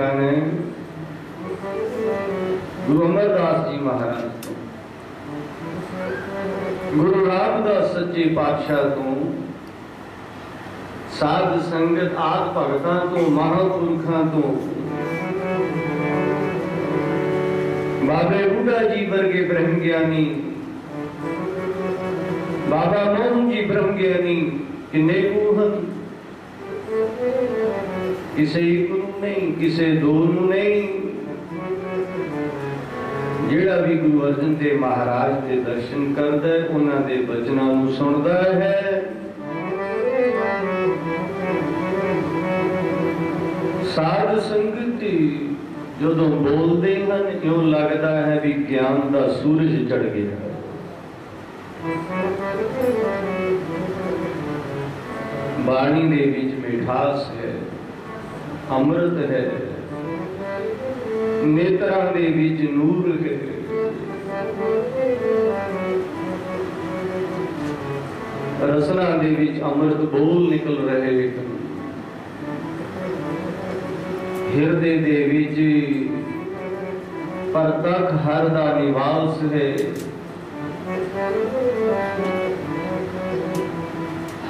ਹਨ ਗੁਰੂ ਅਮਰਦਾਸ ਜੀ ਮਹਾਰਾਜ ਤੋਂ। ਗੁਰੂ ਰਾਮਦਾਸ ਸੱਚੇ ਪਾਤਸ਼ਾਹ ਤੋਂ। ਸਾਧ ਸੰਗਤ ਆਦ ਭਗਤਾਂ ਤੋਂ, ਮਹਾਂਪੁਰਖਾਂ ਤੋਂ। ਬਾਬੇ ਬੁੱਢਾ ਜੀ ਵਰਗੇ ਬ੍ਰਹਮ ਗਿਆਨੀ। ਬਾਬਾ ਮੋਹਨ ਜੀ ਬ੍ਰਹਮ ਗਿਆਨੀ, ਕਿੰਨੇ ਕੁ ਕਿਸੇ ਨਹੀਂ, ਕਿਸੇ ਦੂਰ ਨੂੰ ਨਹੀਂ। ਜਿਹੜਾ ਵੀ ਗੁਰੂ ਅਰਜਨ ਦੇਵ ਮਹਾਰਾਜ ਦੇ ਦਰਸ਼ਨ ਕਰਦਾ ਹੈ, ਉਹਨਾਂ ਦੇ ਬਚਨਾਂ ਨੂੰ ਸੁਣਦਾ ਹੈ। ਸਾਧ ਸੰਗਤ ਜਦੋਂ ਬੋਲਦੇ ਹਨ, ਇਉਂ ਲੱਗਦਾ ਹੈ ਵੀ ਗਿਆਨ ਦਾ ਸੂਰਜ ਚੜ ਗਿਆ ਬਾਣੀ ਦੇ ਵਿੱਚ ਮਿਠਾਸ ਹੈ। ਅੰਮ੍ਰਿਤ ਹੈ। ਨੇਤਰਾਂ ਦੇ ਵਿੱਚ ਨੂਰ ਹੈ। ਰਸਨਾ ਦੇ ਵਿੱਚ ਅੰਮ੍ਰਿਤ ਬੋਲ ਨਿਕਲ ਰਹੇ ਹਨ ਹਿਰਦੇ ਦੇ ਵਿੱਚ ਪਰਤਖ ਹਰ ਦਾ ਨਿਵਾਸ ਹੈ।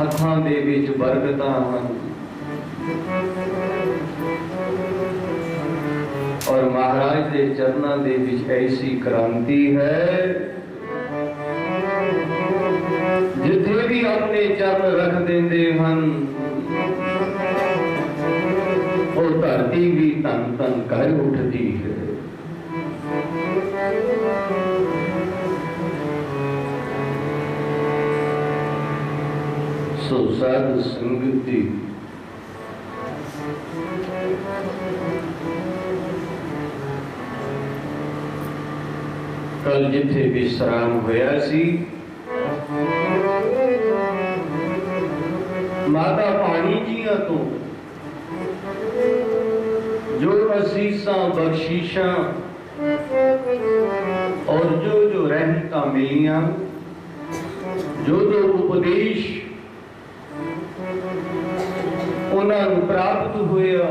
ਹੱਥਾਂ ਦੇ ਵਿੱਚ ਬਰਕਤਾਂ ਹਨ। ਔਰ ਮਹਾਰਾਜ ਦੇ ਚਰਨਾਂ ਦੇ ਵਿੱਚ ਐਸੀ ਕ੍ਰਾਂਤੀ ਹੈ ਜਿੱਥੇ ਵੀ ਆਪਣੇ ਚਰਨ ਰੱਖ ਦਿੰਦੇ ਹਨ, ਉਹ ਧਰਤੀ ਵੀ ਤਨ ਤਨ ਕਰ ਉੱਠਦੀ ਹੈ। ਸੋ ਸਾਧ ਸੰਗਤ ਦੀ ਕੱਲ ਜਿੱਥੇ ਵਿਸਰਾਮ ਹੋਇਆ ਸੀ। ਮਾਤਾ ਪਾਣੀ ਜੀਆਂ ਤੋਂ ਜੋ ਅਸੀਸਾਂ, ਬਖਸ਼ੀਸ਼ਾਂ ਔਰ ਜੋ ਜੋ ਰਹਿਮਤਾਂ ਮਿਲੀਆਂ, ਜੋ ਜੋ ਉਪਦੇਸ਼ ਉਹਨਾਂ ਨੂੰ ਪ੍ਰਾਪਤ ਹੋਇਆ।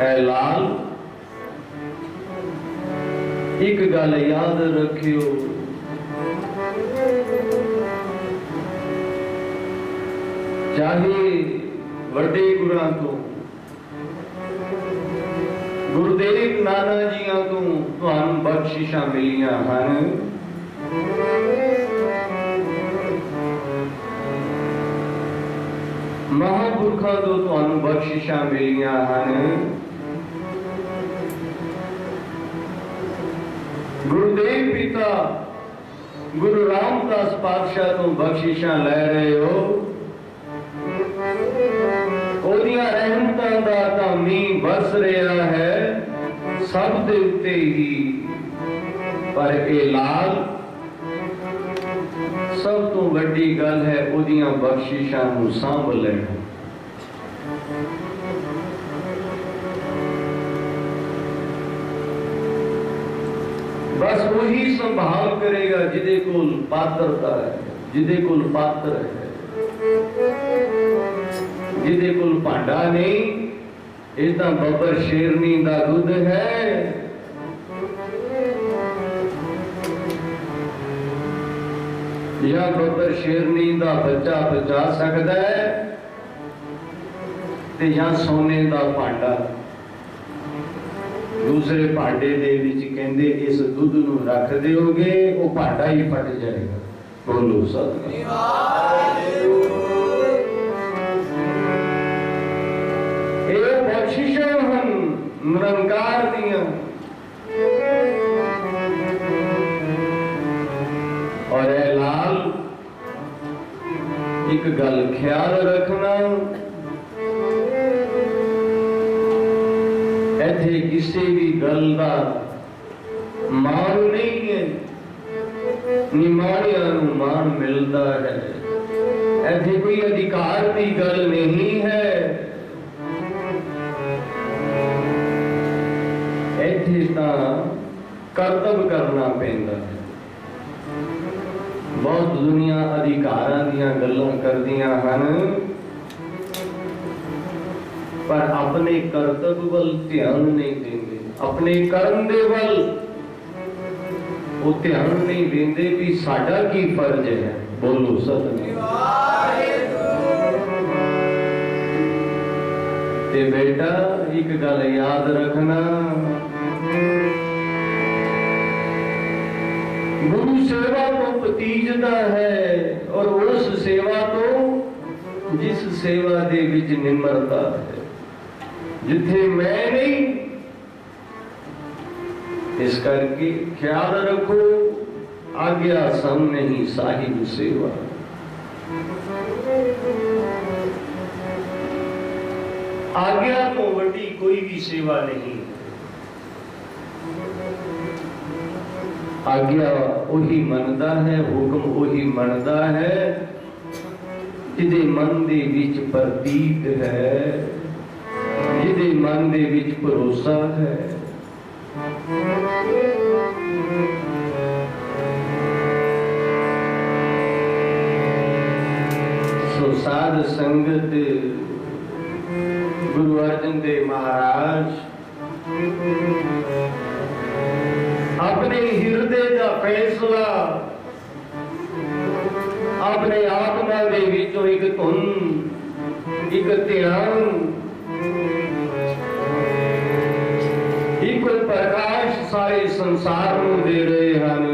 ਐ ਲਾਲ ਇੱਕ ਗੱਲ ਯਾਦ ਰੱਖਿਓ। ਚਾਹੇ ਵੱਡੇ ਗੁਰਾਂ ਤੋਂ, ਗੁਰਦੇਵ ਨਾਨਾ ਜੀਆਂ ਤੋਂ ਤੁਹਾਨੂੰ ਬਖਸ਼ਿਸ਼ਾਂ ਮਿਲੀਆਂ ਹਨ। ਮਹਾਂਪੁਰਖਾਂ ਤੋਂ ਤੁਹਾਨੂੰ ਬਖਸ਼ਿਸ਼ਾਂ ਮਿਲੀਆਂ ਹਨ। ਗੁਰੂ ਗੁਰਦੇਵ ਪਿਤਾ, ਗੁਰੂ ਰਾਮਦਾਸ ਪਾਤਸ਼ਾਹ ਤੋਂ ਬਖਸ਼ਿਸ਼ਾਂ ਲੈ ਰਹੇ ਹੋ। ਉਹਦੀਆਂ ਰਹਿਮਤਾਂ ਦਾ ਤਾਂ ਮੀਂਹ ਵਰਸ ਰਿਹਾ ਹੈ, ਸਭ ਦੇ ਉੱਤੇ ਹੀ। ਪਰ ਇਹ ਲਾਲ, ਸਭ ਤੋਂ ਵੱਡੀ ਗੱਲ ਹੈ ਉਹਦੀਆਂ ਬਖਸ਼ਿਸ਼ਾਂ ਨੂੰ ਸਾਂਭ ਲੈਣਾ। ਬਸ ਉਹੀ ਸੰਭਾਲ ਕਰੇਗਾ ਜਿਹਦੇ ਕੋਲ ਪਾਤਰਤਾ ਹੈ, ਜਿਹਦੇ ਕੋਲ ਪਾਤਰ ਹੈ। ਜਿਹਦੇ ਕੋਲ ਭਾਂਡਾ ਨਹੀਂ, ਇਹ ਤਾਂ ਬੱਬਰ ਸ਼ੇਰਨੀ ਦਾ ਦੁੱਧ ਹੈ। ਜਾਂ ਬੱਬਰ ਸ਼ੇਰਨੀ ਦਾ ਬੱਚਾ ਬਚਾ ਸਕਦਾ ਹੈ ਤੇ ਜਾਂ ਸੋਨੇ ਦਾ ਭਾਂਡਾ। ਦੂਸਰੇ ਭਾਂਡੇ ਦੇ ਵਿੱਚ ਕਹਿੰਦੇ ਇਸ ਦੁੱਧ ਨੂੰ ਰੱਖ ਦਿਓਗੇ, ਉਹ ਭਾਂਡਾ ਹੀ ਫਟ ਜਾਏਗਾ। ਬੋਲੋ ਸਤਿ ਇਹ ਬਖਸ਼ਿਸ਼ਾਂ ਹਨ ਨਿਰੰਕਾਰ ਦੀਆਂ। ਔਰ ਇਹ ਲਾਲ, ਇੱਕ ਗੱਲ ਖਿਆਲ ਰੱਖਣਾ ਇੱਥੇ ਕਿਸੇ ਵੀ ਗੱਲ ਦਾ ਮਾਣ ਨਹੀਂ ਹੈ। ਨਿਮਾਣਿਆਂ ਨੂੰ ਮਾਣ ਮਿਲਦਾ ਹੈ। ਇੱਥੇ ਕੋਈ ਅਧਿਕਾਰ ਦੀ ਗੱਲ ਨਹੀਂ ਹੈ। ਇੱਥੇ ਤਾਂ ਕਰਤੱਵ ਕਰਨਾ ਪੈਂਦਾ ਹੈ। ਬਹੁਤ ਦੁਨੀਆ ਅਧਿਕਾਰਾਂ ਦੀਆਂ ਗੱਲਾਂ ਕਰਦੀਆਂ ਹਨ। ਪਰ ਆਪਣੇ ਕਰਤੱਵ ਵੱਲ ਧਿਆਨ ਨਹੀਂ ਦਿੰਦੇ। ਆਪਣੇ ਕਰਮ ਦੇ ਵੱਲ ਉਹ ਧਿਆਨ ਨਹੀਂ ਦਿੰਦੇ ਵੀ ਸਾਡਾ ਕੀ ਫਰਜ਼ ਹੈ। ਬੋਲੋ ਸਤਿਨਾਮ। ਤੇ ਬੇਟਾ, ਇੱਕ ਗੱਲ ਯਾਦ ਰੱਖਣਾ। ਗੁਰੂ ਸੇਵਾ ਤੋਂ ਪਤੀਜਦਾ ਹੈ ਔਰ ਉਸ ਸੇਵਾ ਤੋਂ ਜਿਸ ਸੇਵਾ ਦੇ ਵਿੱਚ ਨਿਮਰਤਾ ਹੈ। ਜਿੱਥੇ ਮੈਂ ਨਹੀਂ ਇਸ ਕਰਕੇ ਖਿਆਲ ਰੱਖੋ ਆਗਿਆ ਸਮ ਨਹੀਂ ਸਾਹਿਬ ਸੇਵਾ ਆਗਿਆ ਤੋਂ ਵੱਡੀ ਕੋਈ ਵੀ ਸੇਵਾ ਨਹੀਂ ਆਗਿਆ ਉਹੀ ਮੰਨਦਾ ਹੈ ਹੁਕਮ ਉਹੀ ਮੰਨਦਾ ਹੈ ਜਿਹਦੇ ਮਨ ਦੇ ਵਿੱਚ ਪ੍ਰਤੀਤ ਹੈ ਜਿਹਦੇ ਮਨ ਦੇ ਵਿੱਚ ਭਰੋਸਾ ਹੈ। ਸੋ ਸਾਧ ਸੰਗਤ, ਗੁਰੂ ਅਰਜਨ ਦੇਵ ਮਹਾਰਾਜ, ਆਪਣੇ ਹਿਰਦੇ ਦਾ ਫੈਸਲਾ ਆਪਣੇ ਆਤਮਾ ਦੇ ਵਿੱਚੋਂ ਇੱਕ ਧੁਨ, ਇੱਕ ਧਿਆਨ ਸੰਸਾਰ ਨੂੰ ਦੇ ਰਹੇ ਹਨ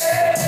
Yes.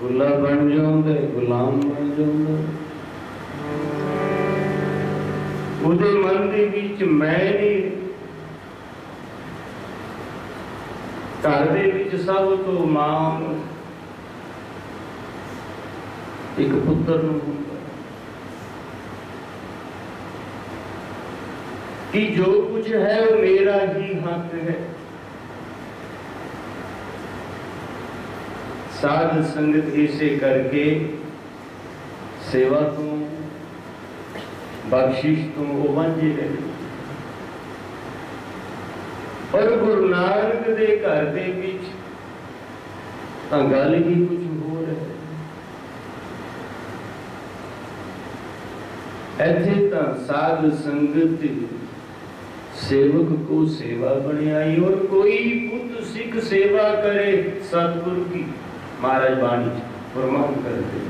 ਗੁਲਾ ਬਣ ਜਾਂਦਾ ਗੁਲਾਮ ਬਣ ਜਾਂਦਾ। ਉਹਦੇ ਮਨ ਦੇ ਵਿੱਚ ਮੈਂ ਨਹੀਂ ਘਰ ਦੇ ਵਿੱਚ ਸਭ ਤੋਂ ਮਾਂ ਇੱਕ ਪੁੱਤਰ ਨੂੰ। ਕਿ ਜੋ ਕੁਝ ਹੈ ਉਹ ਮੇਰਾ ਹੀ ਹੱਕ ਹੈ। ਸਾਧ ਸੰਗਤ ਇਸੇ ਕਰਕੇ ਸੇਵਾ ਤੋਂ ਬਖਸ਼ਿਸ਼ ਤੋਂ ਉਹ ਵਾਂਝੇ ਰਹੇ ਪਰ ਗੁਰੂ ਨਾਨਕ ਦੇ ਘਰ ਦੇ ਵਿੱਚ ਤਾਂ ਗੱਲ ਹੀ ਕੁਝ ਹੋਰ ਹੈ। ਇੱਥੇ ਤਾਂ ਸਾਧ ਸੰਗਤ ਸੇਵਕ ਕੋ ਸੇਵਾ ਬਣਾਈ ਔਰ ਕੋਈ ਪੁੱਤ ਸਿੱਖ ਸੇਵਾ ਕਰੇ, ਸਤਿਗੁਰ ਕੀ ਮਹਾਰਾਜ ਬਾਣੀ ਚ ਫਰਮਾਨ ਕਰਦੇ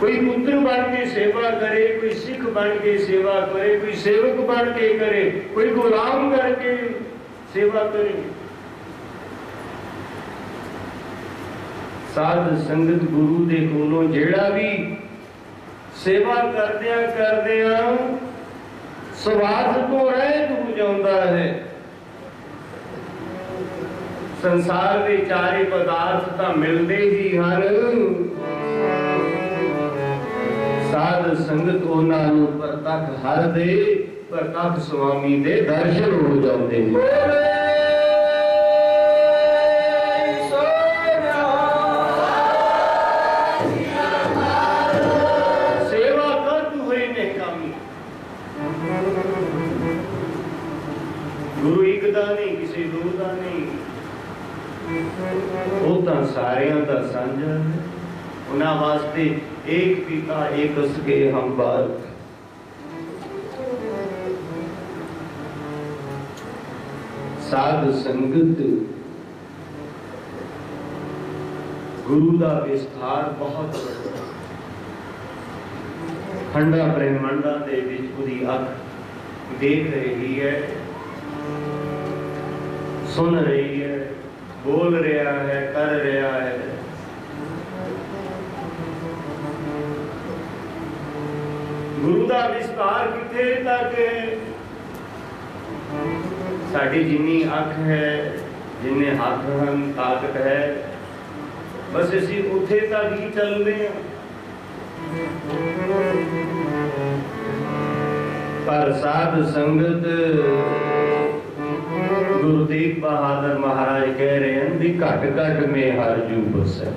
ਕੋਈ ਪੁੱਤਰ ਬਣ ਕੇ ਸੇਵਾ ਕਰੇ, ਕੋਈ ਸਿੱਖ ਬਣ ਕੇ ਸੇਵਾ ਕਰੇ, ਕੋਈ ਸੇਵਕ ਬਣ ਕੇ ਕਰੇ, ਕੋਈ ਗੁਲਾਮ ਕਰਕੇ ਸੇਵਾ ਕਰੇ। ਸਾਧ ਸੰਗਤ ਗੁਰੂ ਦੇ ਕੋਲੋਂ ਜਿਹੜਾ ਵੀ ਸੇਵਾ ਕਰਦਿਆਂ ਕਰਦਿਆਂ ਸਵਾਰਥ ਤੋਂ ਰਹਿਤ ਹੋ ਜਾਂਦਾ ਹੈ। ਸੰਸਾਰ ਦੇ ਚਾਰੇ ਪਦਾਰਥ ਤਾਂ ਮਿਲਦੇ ਹੀ ਹਨ। ਸਾਧ ਸੰਗਤ ਉਹਨਾਂ ਨੂੰ ਪ੍ਰਤੱਖ ਹਰ ਦੇ ਪ੍ਰਤੱਖ ਸੁਆਮੀ ਦੇ ਦਰਸ਼ਨ ਹੋ ਜਾਂਦੇ ਨੇ। ਸੇਵਾ ਕਰ ਹੋਏ ਨੇ ਕਾਮੀ। ਗੁਰੂ ਇੱਕ ਦਾ ਨਹੀਂ, ਕਿਸੇ ਦੋ ਦਾ ਨਹੀਂ। ਉਹ ਤਾਂ ਸਾਰਿਆਂ ਦਾ ਸਾਂਝਾ ਹੈ। ਉਹਨਾਂ ਵਾਸਤੇ ਇੱਕ ਪਿਤਾ ਇੱਕ ਸਕੇ ਹਮ ਬਾਤ ਸਾਧ ਸੰਗਤ ਗੁਰੂ ਦਾ ਵਿਸਥਾਰ ਬਹੁਤ ਵੱਡਾ ਖੰਡਾ ਬ੍ਰਹਮੰਡਾਂ ਦੇ ਵਿੱਚ ਉਹਦੀ ਅੱਖ ਦੇਖ ਰਹੀ ਹੈ ਸੁਣ ਰਹੀ ਹੈ ਬੋਲ ਰਿਹਾ ਹੈ ਕਰ ਦਾ ਵਿਸਤਾਰ ਕਿੱਥੇ ਤੱਕ ਹੈ ਸਾਡੀ ਜਿੰਨੀ ਅੱਖ ਹੈ, ਜਿੰਨੇ ਹੱਥ ਹਨ, ਤਾਕਤ ਹੈ, ਬਸ ਅਸੀਂ ਉੱਥੇ ਤੱਕ ਹੀ ਚੱਲਦੇ ਹਾਂ। ਪਰ ਸਾਧ ਸੰਗਤ ਗੁਰੂ ਤੇਗ ਬਹਾਦਰ ਮਹਾਰਾਜ ਕਹਿ ਰਹੇ ਹਨ ਵੀ ਘਟ ਘਟ ਮੇ ਹਰ ਜੂ ਬਸੈ।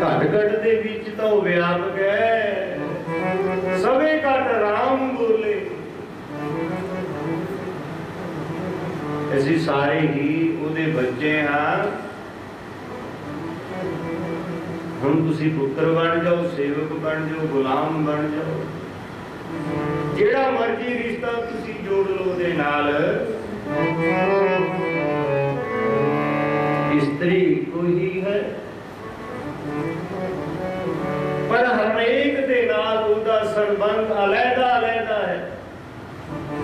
ਘਟ ਘਟ ਦੇ ਵਿੱਚ ਤਾਂ ਉਹ ਵਿਆਪਕ ਹੈ। ਸਵੇ ਘਟ ਰਾਮ ਬੋਲੇ। ਅਸੀਂ ਸਾਰੇ ਹੀ ਉਹਦੇ ਬੱਚੇ ਹਾਂ। ਹੁਣ ਤੁਸੀਂ ਪੁੱਤਰ ਬਣ ਜਾਓ, ਸੇਵਕ ਬਣ ਜਾਓ, ਗੁਲਾਮ ਬਣ ਜਾਓ। ਜਿਹੜਾ ਮਰਜ਼ੀ ਰਿਸ਼ਤਾ ਤੁਸੀਂ ਜੋੜ ਲਓ ਉਹਦੇ ਨਾਲ। ਇਸਤਰੀ ਕੋਈ ਹੈ ਪਰ ਹਰੇਕ मत अलहदा अलहदा है।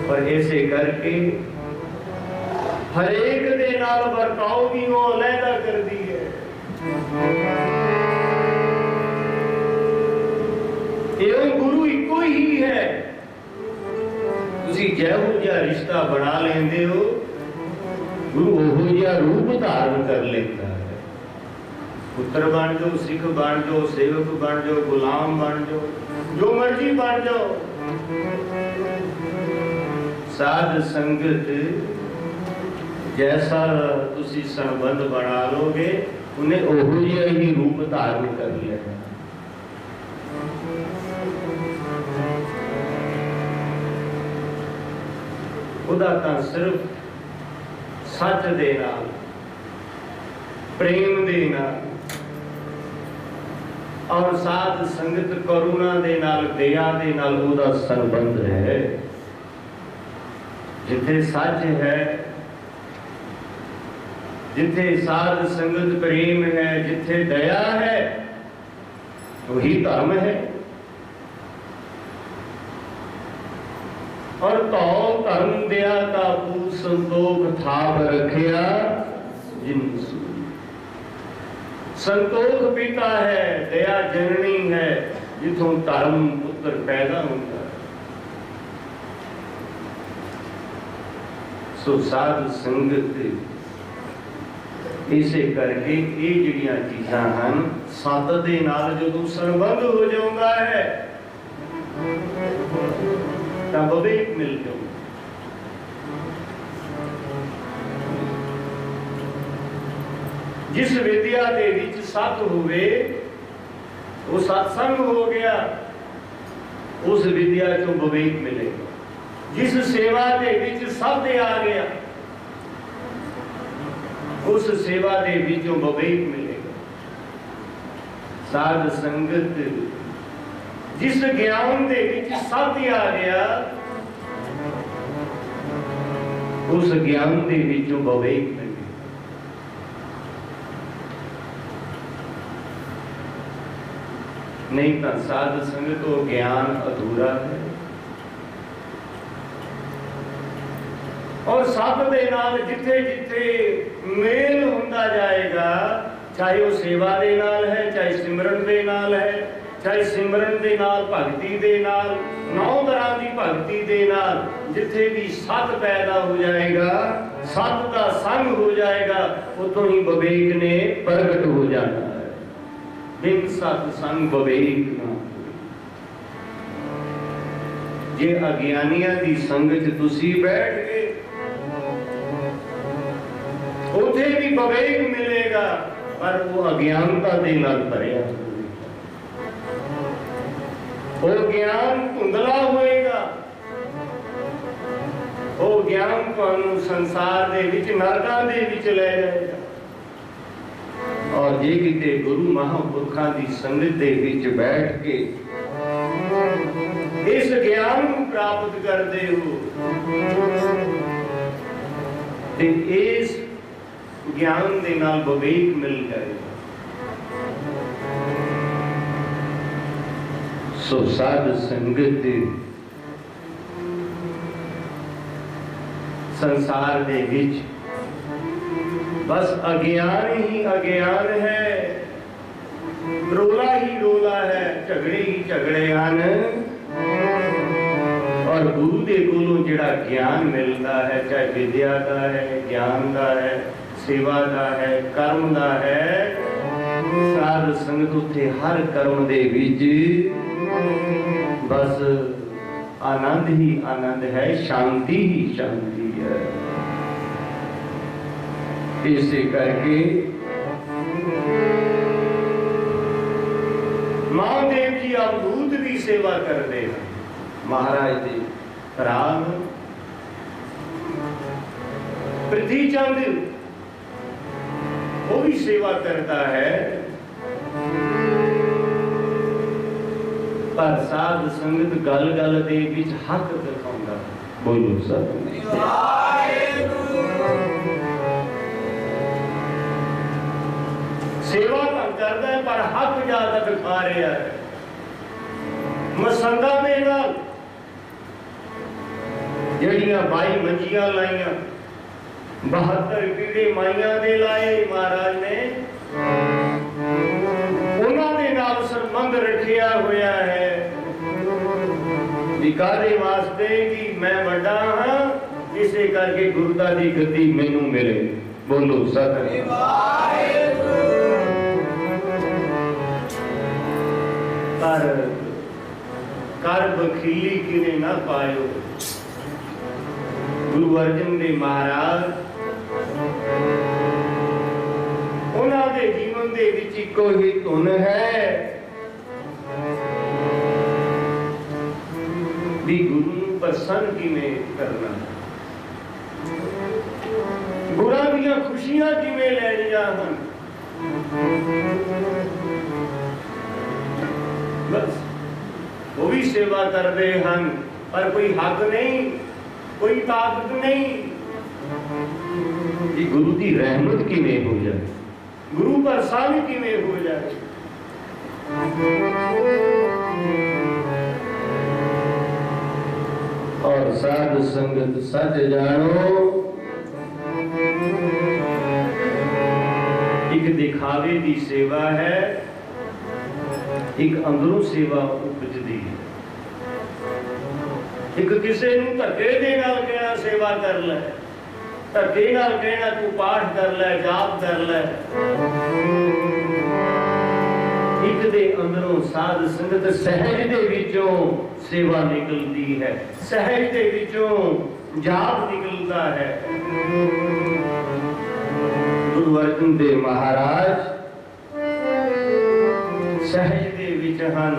पर ऐसे करके हर एक नाल बर्ताव भी वो अलहदा कर दी है। गुरु इको ही है। जो जहा रिश्ता बना लेंगे हो, गुरु ओह जहा रूप धारण कर लेता है। पुत्र बन जाओ, सिख बन जाओ, सेवक बन जाओ, गुलाम बन जाओ। ਜੋ ਮਰਜ਼ੀ ਬਣ ਜਾਓ। ਸਾਧ ਸੰਗਤ, ਜੈਸਾ ਤੁਸੀਂ ਸੰਬੰਧ ਬਣਾ ਲੋਗੇ ਉਹਨੇ ਉਹੋ ਜਿਹਾ ਹੀ ਰੂਪ ਧਾਰਨ ਕਰ ਲੈਣਾ ਉਹਦਾ ਤਾਂ ਸਿਰਫ ਸੱਚ ਦੇ ਨਾਲ, ਪ੍ਰੇਮ ਦੇ ਨਾਲ ਔਰ ਸਾਧ ਸੰਗਤ ਕਰੁਣਾ ਦੇ ਨਾਲ ਦਇਆ ਦੇ ਨਾਲ ਉਹਦਾ ਸੰਬੰਧ ਹੈ ਜਿੱਥੇ ਸੱਚ ਹੈ ਜਿੱਥੇ ਸਾਧ ਸੰਗਤ ਪ੍ਰੇਮ ਹੈ ਜਿੱਥੇ ਦਇਆ ਹੈ ਉਹੀ ਧਰਮ ਹੈ ਔਰ ਤੌ ਧਰਮ ਦਿਆ ਕਾ ਪੂ ਸੰਤੋਖ ਥਾਪ ਰਖਿਆ, ਜਿਨ ਸੂ ਸੰਤੋਖ ਪਿਤਾ ਹੈ, ਦਇਆ ਜਨਨੀ ਹੈ, ਜਿੱਥੋਂ ਧਰਮ ਪੁੱਤਰ ਪੈਦਾ ਹੁੰਦਾ ਹੈ। ਸੋ ਸਾਧ ਸੰਗਤ, ਇਸੇ ਕਰਕੇ ਇਹ ਜਿਹੜੀਆਂ ਚੀਜ਼ਾਂ ਹਨ, ਸਤ ਦੇ ਨਾਲ ਜਦੋਂ ਸੰਬੰਧ ਹੋ ਜਾਂਦਾ ਹੈ, ਤਾਂ ਵਿਵੇਕ ਮਿਲ ਜਾਊ ਜਿਸ ਵਿਦਿਆ ਦੇ ਵਿੱਚ ਸਤ ਹੋਵੇ, ਉਹ ਸਤਸੰਗ ਹੋ ਗਿਆ। ਉਸ ਵਿਦਿਆ ਤੋਂ ਵਿਵੇਕ ਮਿਲੇਗਾ। ਜਿਸ ਸੇਵਾ ਦੇ ਵਿੱਚ ਸਤ ਆ ਗਿਆ, ਉਸ ਸੇਵਾ ਦੇ ਵਿੱਚੋਂ ਵਿਵੇਕ ਮਿਲੇਗਾ। ਸਾਧ ਸੰਗਤ, ਜਿਸ ਗਿਆਨ ਦੇ ਵਿੱਚ ਸਤ ਆ ਗਿਆ, ਉਸ ਗਿਆਨ ਦੇ ਵਿੱਚੋਂ ਵਿਵੇਕ ਮਿਲੇਗਾ ਨਹੀਂ ਤਾਂ ਸਾਧ ਸੰਗਤ ਉਹ ਗਿਆਨ ਅਧੂਰਾ ਹੈ। ਔਰ ਸਤ ਦੇ ਨਾਲ ਜਿੱਥੇ ਜਿੱਥੇ ਮੇਲ ਹੁੰਦਾ ਜਾਏਗਾ, ਚਾਹੇ ਉਹ ਸੇਵਾ ਦੇ ਨਾਲ ਹੈ, ਚਾਹੇ ਸਿਮਰਨ ਦੇ ਨਾਲ ਹੈ, ਚਾਹੇ ਸਿਮਰਨ ਦੇ ਨਾਲ ਭਗਤੀ ਦੇ ਨਾਲ, ਨੌ ਤਰ੍ਹਾਂ ਦੀ ਭਗਤੀ ਦੇ ਨਾਲ ਜਿੱਥੇ ਵੀ ਸਤ ਪੈਦਾ ਹੋ ਜਾਏਗਾ, ਸਤ ਦਾ ਸੰਗ ਹੋ ਜਾਏਗਾ ਉਤੋਂ ਹੀ ਵਿਵੇਕ ਨੇ ਪ੍ਰਗਟ ਹੋ ਜਾਣਾ। ਬਿਨ ਸਤ ਸੰਗ ਵਿਵੇਕ ਨਾ ਜੇ ਅਗਿਆਨੀਆਂ ਦੀ ਸੰਗਤ ਤੁਸੀਂ ਬੈਠ ਗਏ, ਉਥੇ ਵੀ ਵਿਵੇਕ ਮਿਲੇਗਾ, ਪਰ ਉਹ ਅਗਿਆਨਤਾ ਦੇ ਨਾਲ ਭਰਿਆ ਉਹ ਗਿਆਨ ਧੁੰਦਲਾ ਹੋਏਗਾ ਉਹ ਗਿਆਨ ਤੁਹਾਨੂੰ ਸੰਸਾਰ ਦੇ ਵਿੱਚ, ਨਰਕਾਂ ਦੇ ਵਿੱਚ ਲੈ ਜਾਏਗਾ। ਔਰ ਜੇ ਕਿਤੇ ਗੁਰੂ ਮਹਾਂਪੁਰਖਾਂ ਦੀ ਸੰਗਤ ਦੇ ਵਿੱਚ ਬੈਠ ਕੇ ਇਸ ਗਿਆਨ ਨੂੰ ਪ੍ਰਾਪਤ ਕਰਦੇ ਹੋ, ਤੇ ਇਸ ਗਿਆਨ ਦੇ ਨਾਲ ਵਿਵੇਕ ਮਿਲ ਜਾਏਗਾ ਸੋ ਸਾਧ ਸੰਗਤ ਸੰਸਾਰ ਦੇ ਵਿੱਚ ਬਸ ਅਗਿਆਨ ਹੀ ਅਗਿਆਨ ਹੈ। ਰੋਲਾ ਹੀ ਰੋਲਾ ਹੈ, ਝਗੜੇ ਹੀ ਝਗੜੇ ਹਨ। ਔਰ ਗੁਰੂ ਦੇ ਕੋਲੋਂ ਜਿਹੜਾ ਗਿਆਨ ਮਿਲਦਾ ਹੈ, ਚਾਹੇ ਵਿਦਿਆ ਦਾ ਹੈ, ਗਿਆਨ ਦਾ ਹੈ, ਸੇਵਾ ਦਾ ਹੈ, ਕਰਮ ਦਾ ਹੈ, ਸਾਧ ਸੰਗਤ ਉੱਥੇ ਹਰ ਕਰਮ ਦੇ ਵਿੱਚ ਬਸ ਆਨੰਦ ਹੀ ਆਨੰਦ ਹੈ, ਸ਼ਾਂਤੀ ਹੀ ਸ਼ਾਂਤੀ ਹੈ। ਇਸੇ ਕਰਕੇ ਮਹਾਦੇਵ ਜੀ ਅਵਧੂਤ ਦੀ ਸੇਵਾ ਕਰਦੇ ਹਨ। ਮਹਾਰਾਜ ਦੇ ਰਾਗ ਪ੍ਰਿਥੀ ਚੰਦ ਉਹ ਵੀ ਸੇਵਾ ਕਰਦਾ ਹੈ। ਪਰ ਸਾਧ ਸੰਗਤ ਗੱਲ ਗੱਲ ਦੇ ਵਿੱਚ ਹੱਕ ਦਿਖਾਉਂਦਾ ਬੋਲੋ ਸਤਿ ਸੇਵਾ ਤਾਂ ਕਰਦਾ ਹੈ, ਪਰ ਹੱਕ ਜ਼ਿਆਦਾ ਦਿਖਾ ਰਿਹਾ ਹੈ। ਮਸੰਦਾ ਦੇ ਨਾਲ ਜਿਹੜੀਆਂ ਬਾਈ ਮੰਜੀਆਂ ਲਾਈਆਂ 72 ਕੀੜੇ ਮਾਈਆਂ ਦੇ ਲਾਏ ਮਹਾਰਾਜ ਨੇ। ਉਹਨਾਂ ਦੇ ਨਾਲ ਸੰਬੰਧ ਰੱਖਿਆ ਹੋਇਆ ਹੈ। ਵੀ ਵਾਸਤੇ ਕਿ ਮੈਂ ਵੱਡਾ ਹਾਂ, ਇਸੇ ਕਰਕੇ ਗੁਰਦਾ ਦੀ ਗੱਦੀ ਮੈਨੂੰ ਮਿਲੇ। ਬੋਲੋ, ਸਤਿ ਪਰ ਕਰ ਬਖੀਲੀ ਕਿਨੇ ਨਾ ਪਾਇਓ। ਗੁਰੂ ਅਰਜਨ ਦੇ ਮਹਾਰਾਜ, ਉਹਨਾਂ ਦੇ ਜੀਵਨ ਦੇ ਵਿੱਚ ਇੱਕੋ ਹੀ ਧੁਨ ਹੈ। ਵੀ ਗੁਰੂ ਨੂੰ ਪ੍ਰਸੰਨ ਕਿਵੇਂ ਕਰਨਾ? ਗੁਰਾਂ ਦੀਆਂ ਖੁਸ਼ੀਆਂ ਕਿਵੇਂ ਲੈਣੀਆਂ ਹਨ? ਬਸ। ਉਹ ਵੀ ਸੇਵਾ ਕਰਦੇ ਹਨ ਪਰ ਕੋਈ ਹੱਕ ਨਹੀਂ ਕੋਈ ਤਾਕਤ ਨਹੀਂ। ਕਿ ਗੁਰੂ ਦੀ ਰਹਿਮਤ ਕਿਵੇਂ ਹੋ ਜਾਏ ਗੁਰੂ ਪ੍ਰਸੰਨ ਕਿਵੇਂ ਹੋ ਜਾਏ ਔਰ ਸਾਧ ਸੰਗਤ ਸੱਚ ਜਾਣੋ। ਇੱਕ ਦਿਖਾਵੇ ਦੀ ਸੇਵਾ ਹੈ। ਇੱਕ ਅੰਦਰੋਂ ਸੇਵਾ ਉਪਜਦੀ ਹੈ। ਇੱਕ ਕਿਸੇ ਨੂੰ ਧੱਕੇ ਦੇ ਨਾਲ ਕਹਿਣਾ, ਸੇਵਾ ਕਰ ਲੈ। ਧੱਕੇ ਨਾਲ ਕਹਿਣਾ, ਤੂੰ ਪਾਠ ਕਰ ਲੈ, ਜਾਪ ਕਰ ਲੈ। ਇੱਕ ਦੇ ਅੰਦਰੋਂ ਸਾਧ ਸੰਗਤ ਸਹਿਜ ਦੇ ਵਿੱਚੋਂ ਸੇਵਾ ਨਿਕਲਦੀ ਹੈ। ਸਹਿਜ ਦੇ ਵਿੱਚੋਂ ਜਾਪ ਨਿਕਲਦਾ ਹੈ। ਗੁਰੂ ਅਰਜਨ ਦੇਵ ਮਹਾਰਾਜ, ਸਹਿਜ ਦੇ ਵਿੱਚ ਹਨ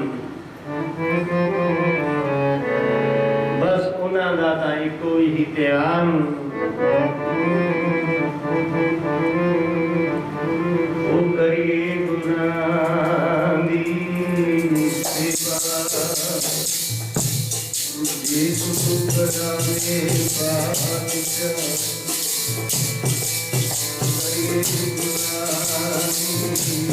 ਬਸ ਉਹਨਾਂ ਦਾ ਤਾਂ ਇੱਕੋ ਹੀ ਧਿਆਨ ਉਹ ਕਰੀਏ ਗੁਰਾਂ ਦੀ ਸੇਵਾ ਜੇ ਸੁਖ ਕਰਾਵੇ ਪਾਤਸ਼ਾਹ ਕਰੀਏ ਗੁਰਾਂ ਦੀ